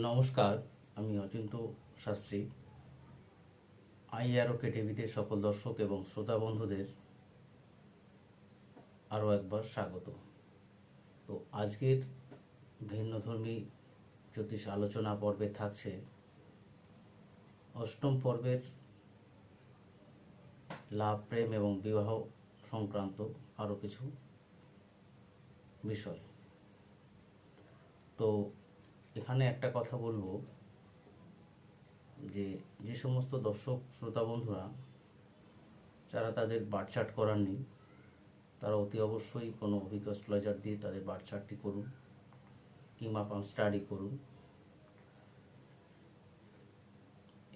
নমস্কার, আমি অচিন্ত শাস্ত্রী। আইআরওকে টিভিতে সকল দর্শক এবং শ্রোতা বন্ধুদের আরও একবার স্বাগত। তো আজকের ভিন্নধর্মী জ্যোতিষ আলোচনা পর্বে থাকছে অষ্টম পর্বের লাভ, প্রেম এবং বিবাহ সংক্রান্ত আরও কিছু বিষয়। তো এখানে একটা কথা বলব, যে যে সমস্ত দর্শক, শ্রোতা বন্ধুরা, যারা তাদের বার্থ চার্ট করাননি তারা অতি অবশ্যই কোনো অভিজ্ঞ অ্যাস্ট্রোলজার দিয়ে তাদের বার্থ চার্টটি করুন কিংবা পাম স্টাডি করুন।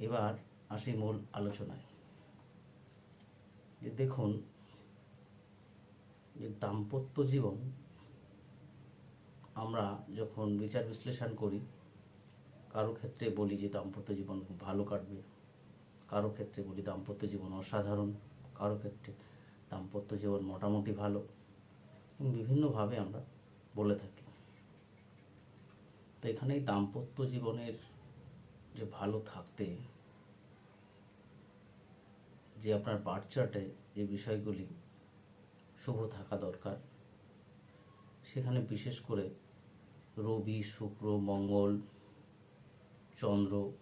এবার আসি মূল আলোচনায়। যে দেখুন, যে দাম্পত্য জীবন আমরা যখন বিচার বিশ্লেষণ করি, কারও ক্ষেত্রে বলি যে দাম্পত্য জীবন খুব ভালো কাটবে, কারও ক্ষেত্রে বলি দাম্পত্য জীবন অসাধারণ, কারও ক্ষেত্রে দাম্পত্য জীবন মোটামুটি ভালো বিভিন্নভাবে আমরা বলে থাকি। তো এখানে দাম্পত্য জীবনের যে ভালো থাকতে, যে আপনার বার্থ চার্টে যে বিষয়গুলি শুভ থাকা দরকার, সেখানে বিশেষ করে রবি, শুক্র, মঙ্গল, চন্দ্র,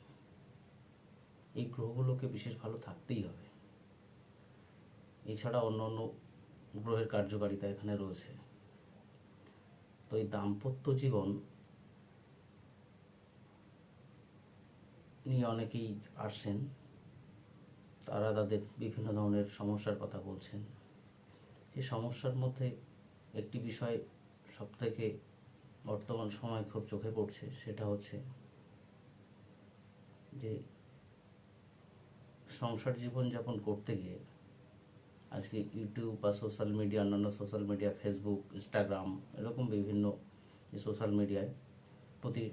এই গ্রহগুলোকে বিশেষ ভালো থাকতেই হবে। এছাড়া অন্য অন্য গ্রহের কার্যকারিতা এখানে রয়েছে। তো এই দাম্পত্য জীবন নিয়ে অনেকেই আসছেন। তারা তাদের বিভিন্ন ধরনের সমস্যার কথা বলছেন। এই সমস্যার মধ্যে একটি বিষয় সবথেকে বর্তমান সময় খুব চোখে পড়ছে, সেটা হচ্ছে যে সংসার জীবন যাপন করতে গিয়ে আজকে ইউটিউব বা সোশ্যাল মিডিয়া, অন্যান্য সোশ্যাল মিডিয়া, ফেসবুক, ইনস্টাগ্রাম, এরকম বিভিন্ন সোশ্যাল মিডিয়ায় প্রতি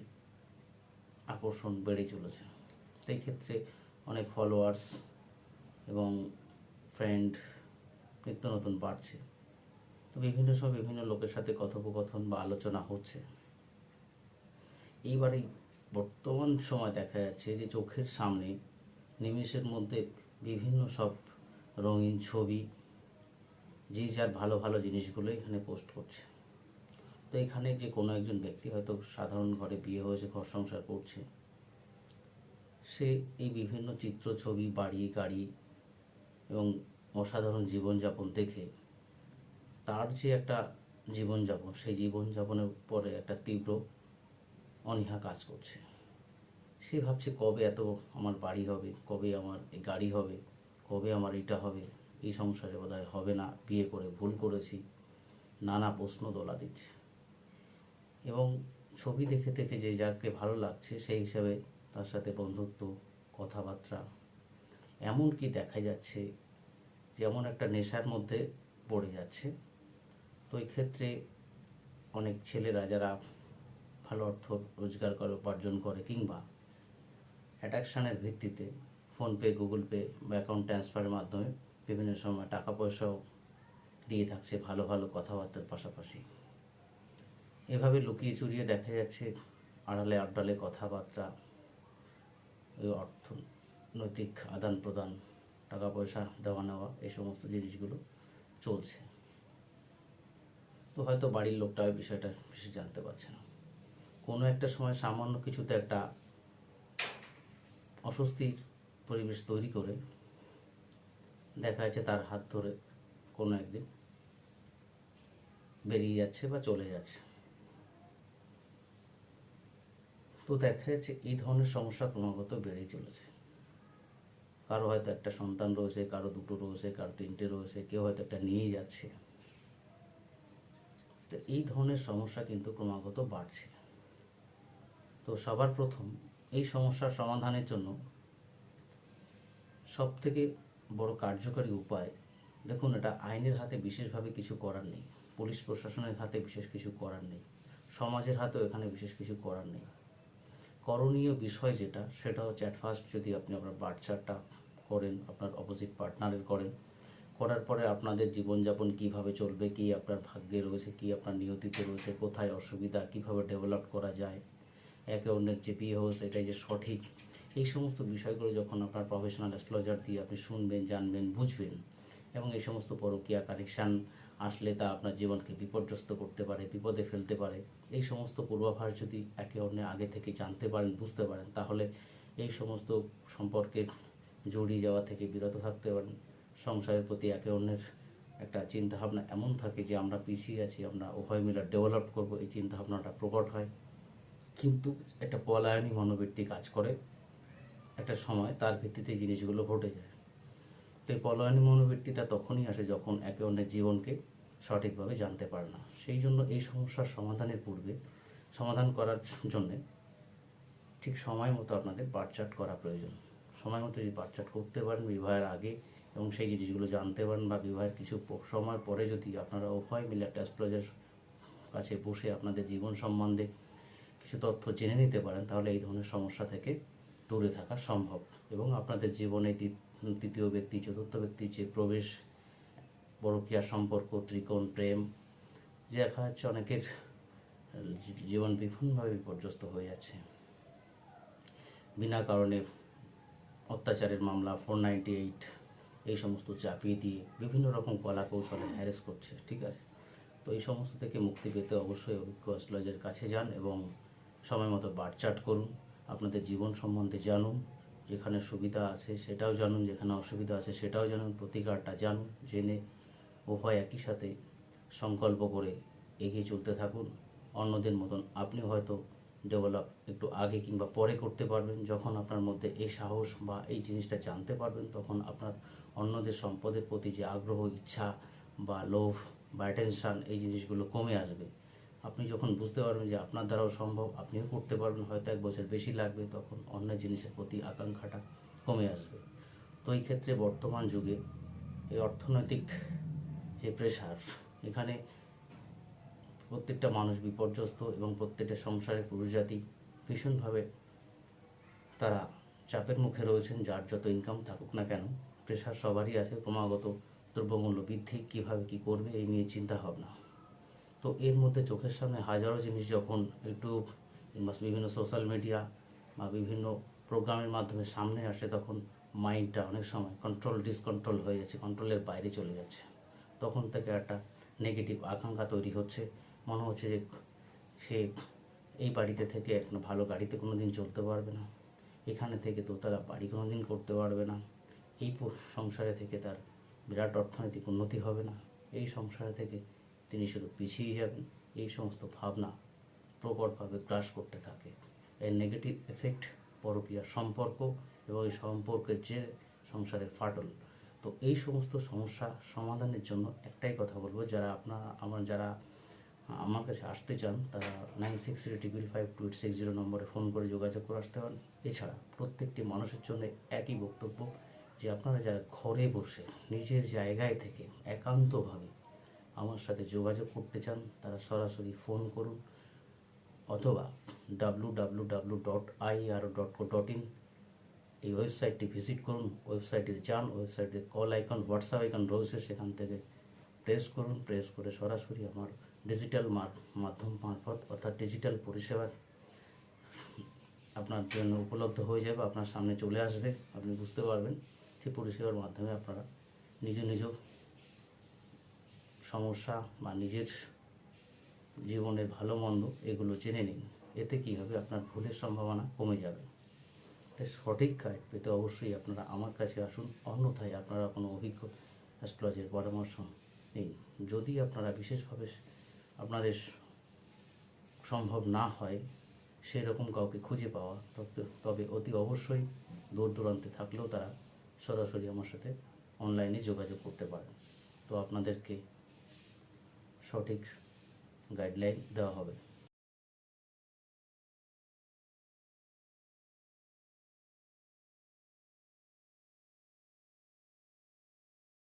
আকর্ষণ বেড়ে চলেছে। সেই ক্ষেত্রে অনেক ফলোয়ার্স এবং ফ্রেন্ড নিত্য নতুন বাড়ছে। তো বিভিন্ন সময় বিভিন্ন লোকের সাথে কথোপকথন বা আলোচনা হচ্ছে। এইবারে বর্তমান সময় দেখা যাচ্ছে যে চোখের সামনে নিমেষের মধ্যে বিভিন্ন সব রঙিন ছবি, যে যার ভালো ভালো জিনিসগুলো এখানে পোস্ট করছে। তো এখানে যে কোনো একজন ব্যক্তি হয়তো সাধারণ ঘরে বিয়ে হয়েছে, ঘর সংসার করছে, সে এই বিভিন্ন চিত্র ছবি, বাড়ি, গাড়ি এবং অসাধারণ জীবনযাপন দেখে তার যে একটা জীবনযাপন, সেই জীবনযাপনের পরে একটা তীব্র অনীহা কাজ করছে। সে ভাবছে, কবে এত আমার বাড়ি হবে? কবে আমার এই গাড়ি হবে? কবে আমার এটা হবে? এই সংসারে বোধহয় হবে না। বিয়ে করে ভুল করেছি। নানা প্রশ্ন দোলা দিচ্ছে। এবং ছবি দেখে দেখে যে যাকে ভালো লাগছে, সেই হিসাবে তার সাথে বন্ধুত্ব, কথাবার্তা এমনকি দেখা যাচ্ছে, যেমন একটা নেশার মধ্যে পড়ে যাচ্ছে। তো ক্ষেত্রে অনেক ছেলেরা যারা ভালো অর্থ রোজগার করে, উপার্জন করে কিংবা অ্যাট্রাকশানের ভিত্তিতে ফোনপে গুগল পে বা অ্যাকাউন্ট ট্রান্সফারের মাধ্যমে বিভিন্ন সময় টাকা পয়সাও দিয়ে থাকছে ভালো ভালো কথাবার্তার পাশাপাশি। এভাবে লুকিয়ে চুরিয়ে দেখা যাচ্ছে আড়ালে, আড্ডালে কথাবার্তা অর্থনৈতিক আদান প্রদান টাকা পয়সা দেওয়া নেওয়া এই সমস্ত জিনিসগুলো চলছে। তো হয়তো বাড়ির লোকটা ওই বিষয়টা বেশি জানতে পারছে না। কোনো একটা সময় সামান্য কিছুতে একটা অস্বস্তির পরিবেশ তৈরি করে দেখা যাচ্ছে তার হাত ধরে কোনো একদিন বেরিয়ে যাচ্ছে বা চলে যাচ্ছে। তো দেখা যাচ্ছে এই ধরনের সমস্যা ক্রমাগত বেড়েই চলেছে। কারও হয়তো একটা সন্তান রয়েছে, কারও দুটো রয়েছে, কারও তিনটে রয়েছে, কেউ হয়তো একটা নিয়েই যাচ্ছে। তো এই ধরনের সমস্যা কিন্তু ক্রমাগত বাড়ছে। তো সবার প্রথম এই সমস্যার সমাধানের জন্য সব থেকে বড় কার্যকারী উপায়, দেখুন এটা আইনের হাতে বিশেষভাবে কিছু করার নেই, পুলিশ প্রশাসনের হাতে বিশেষ কিছু করার নেই, সমাজের হাতেও এখানে বিশেষ কিছু করার নেই। করণীয় বিষয় যেটা, সেটা হচ্ছে অ্যাট ফার্স্ট যদি আপনি আপনার বার্থ করেন, আপনার অপোজিট পার্টনারের করেন করার পরে আপনাদের জীবনযাপন কীভাবে চলবে, কি আপনার ভাগ্যে রয়েছে, কি আপনার নিয়তিতে রয়েছে, কোথায় অসুবিধা, কীভাবে ডেভেলপ করা যায়, একে অন্যের যে হচ্ছে এটাই যে সঠিক। এই সমস্ত বিষয়গুলো যখন আপনার প্রফেশনাল অ্যাস্ট্রোলজার দিয়ে আপনি শুনবেন, জানবেন, বুঝবেন এবং এই সমস্ত পরকীয়া কানেকশান আসলে তা আপনার জীবনকে বিপর্যস্ত করতে পারে, বিপদে ফেলতে পারে, এই সমস্ত পূর্বাভাস যদি একে অন্যের আগে থেকে জানতে পারেন, বুঝতে পারেন, তাহলে এই সমস্ত সম্পর্কে জড়িয়ে যাওয়া থেকে বিরত থাকতে পারেন। সংসারের প্রতি একে অন্যের একটা চিন্তাভাবনা এমন থাকে যে আমরা পিছিয়ে আছি, আমরা উভয় মিলে ডেভেলপ করব, এই চিন্তাভাবনাটা প্রকট হয়। কিন্তু একটা পলায়নী মনোবৃত্তি কাজ করে একটা সময়, তার ভিত্তিতে জিনিসগুলো ঘটে যায়। তো এই পলায়নী মনোবৃত্তিটা তখনই আসে যখন একে অন্যের জীবনকে সঠিকভাবে জানতে পারে না। সেই জন্য এই সমস্যার সমাধানের পূর্বে, সমাধান করার জন্যে ঠিক সময় মতো আপনাদের বার্চার্ট করা প্রয়োজন। সময় মতো যদি বার্চার্ট করতে পারেন, বিবাহের আগে এবং সেই জিনিসগুলো জানতে পারেন বা বিবাহের কিছু সময় পরে যদি আপনারা উভয় মিলে একটা অ্যাস্ট্রোলজার কাছে বসে আপনাদের জীবন সম্বন্ধে কিছু তথ্য জেনে নিতে পারেন, তাহলে এই ধরনের সমস্যা থেকে দূরে থাকা সম্ভব। এবং আপনাদের জীবনে তৃতীয় ব্যক্তি, চতুর্থ ব্যক্তির যে প্রবেশ পরকীয়া সম্পর্ক, ত্রিকোণ, প্রেম, যে দেখা যাচ্ছে অনেকের জীবন বিভিন্নভাবে বিপর্যস্ত হয়ে যাচ্ছে। বিনা কারণে অত্যাচারের মামলা ফোর নাইনটি এইট এই সমস্ত চাপিয়ে দিয়ে বিভিন্ন রকম কলা কৌশলে হ্যারেস করছে, ঠিক আছে? তো এই সমস্ত থেকে মুক্তি পেতে অবশ্যই অভিজ্ঞ অ্যাস্ট্রোলজার কাছে যান এবং সময় মতো বারচার্ট করুন, আপনাদের জীবন সম্বন্ধে জানুন, যেখানে সুবিধা আছে সেটাও জানুন, যেখানে অসুবিধা আছে সেটাও জানুন, প্রতিকারটা জানুন, জেনে উভয় একই সাথে সংকল্প করে এগিয়ে চলতে থাকুন। অন্যদের মতন আপনি হয়তো ডেভেলপ একটু আগে কিংবা পরে করতে পারবেন। যখন আপনার মধ্যে এই সাহস বা এই জিনিসটা জানতে পারবেন, তখন আপনার অন্যদের সম্পদের প্রতি যে আগ্রহ, ইচ্ছা বা লোভ বা অ্যাটেনশান এই জিনিসগুলো কমে আসবে। আপনি যখন বুঝতে পারবেন যে আপনার দ্বারাও সম্ভব, আপনিও করতে পারবেন, হয়তো এক বছর বেশি লাগবে, তখন অন্য জিনিসের প্রতি আকাঙ্ক্ষাটা কমে আসবে। তো এই ক্ষেত্রে বর্তমান যুগে এই অর্থনৈতিক যে প্রেশার এখানে প্রত্যেকটা মানুষ বিপর্যস্ত এবং প্রত্যেকটা সংসারের পুরুষ জাতি ভীষণভাবে তারা চাপের মুখে রয়েছেন, যার যত ইনকাম থাকুক না কেন প্রেশার সবারই আছে, ক্রমাগত দ্রব্যমূল্য বৃদ্ধি, কীভাবে কী করবে এই নিয়ে চিন্তা ভাবনা। তো এর মধ্যে চোখের সামনে হাজারো জিনিস যখন ইউটিউব কিংবা বিভিন্ন সোশ্যাল মিডিয়া বা বিভিন্ন প্রোগ্রামের মাধ্যমে সামনে আসে, তখন মাইন্ডটা অনেক সময় কন্ট্রোল ডিসকন্ট্রোল হয়ে যাচ্ছে কন্ট্রোলের বাইরে চলে যাচ্ছে। তখন থেকে একটা নেগেটিভ আকাঙ্ক্ষা তৈরি হচ্ছে। মনে হচ্ছে যে সে এই বাড়িতে থেকে একটা ভালো গাড়িতে কোনো দিন চলতে পারবে না। এখানে থেকে দোতলা বাড়ি কোনো দিন করতে পারবে না। এই সংসারে থেকে তার বিরাট অর্থনৈতিক উন্নতি হবে না। এই সংসারে থেকে তিনি শুধু পিছিয়ে যাবেন। এই সমস্ত ভাবনা প্রকটভাবে গ্রাস করতে থাকে। এর নেগেটিভ এফেক্ট পরকীয়ার সম্পর্ক এবং এই সম্পর্কের যে সংসারের ফাটল। তো এই সমস্ত সমস্যা সমাধানের জন্য একটাই কথা বলব। যারা আপনারা, আমার যারা আমার কাছে আসতে চান, তারা nine six three triple five two eight six zero নম্বরে ফোন করে যোগাযোগ করে আসতে পারেন। এছাড়া প্রত্যেকটি মানুষের জন্য একই বক্তব্য যে, আপনারা যারা ঘরে বসে নিজের জায়গায় থেকে একান্তভাবে আমার সাথে যোগাযোগ করতে চান, তারা সরাসরি ফোন করুন অথবা W W W dot I R dot co dot in এই ওয়েবসাইটটি ভিজিট করুন ওয়েবসাইটে যান ওয়েবসাইটে কল আইকন হোয়াটসঅ্যাপ আইকন রয়েছে, সেখান থেকে প্রেস করুন। প্রেস করে সরাসরি আমার ডিজিটাল মাধ্যম মারফত অর্থাৎ ডিজিটাল পরিষেবার আপনার জন্য উপলব্ধ হয়ে যাবে, আপনার সামনে চলে আসবে, আপনি বুঝতে পারবেন। সেই পরিষেবার মাধ্যমে আপনারা নিজ নিজ সমস্যা বা নিজের জীবনের ভালো মন্দ এগুলো জেনে নিন। এতে কী হবে আপনার ভুলের সম্ভাবনা কমে যাবে। তাই সঠিক গাইড পেতে অবশ্যই আপনারা আমার কাছে আসুন। অন্যথায় আপনারা কোনো অভিজ্ঞ অ্যাস্ট্রোলজির পরামর্শ নিন। যদি আপনারা বিশেষভাবে আপনাদের সম্ভব না হয় সেরকম কাউকে খুঁজে পাওয়া, তবে- অতি অবশ্যই দূর দূরান্তে থাকলেও তারা সরাসরি আমার সাথে অনলাইনে যোগাযোগ করতে পারেন তো আপনাদেরকে সঠিক গাইডলাইন দেওয়া হবে।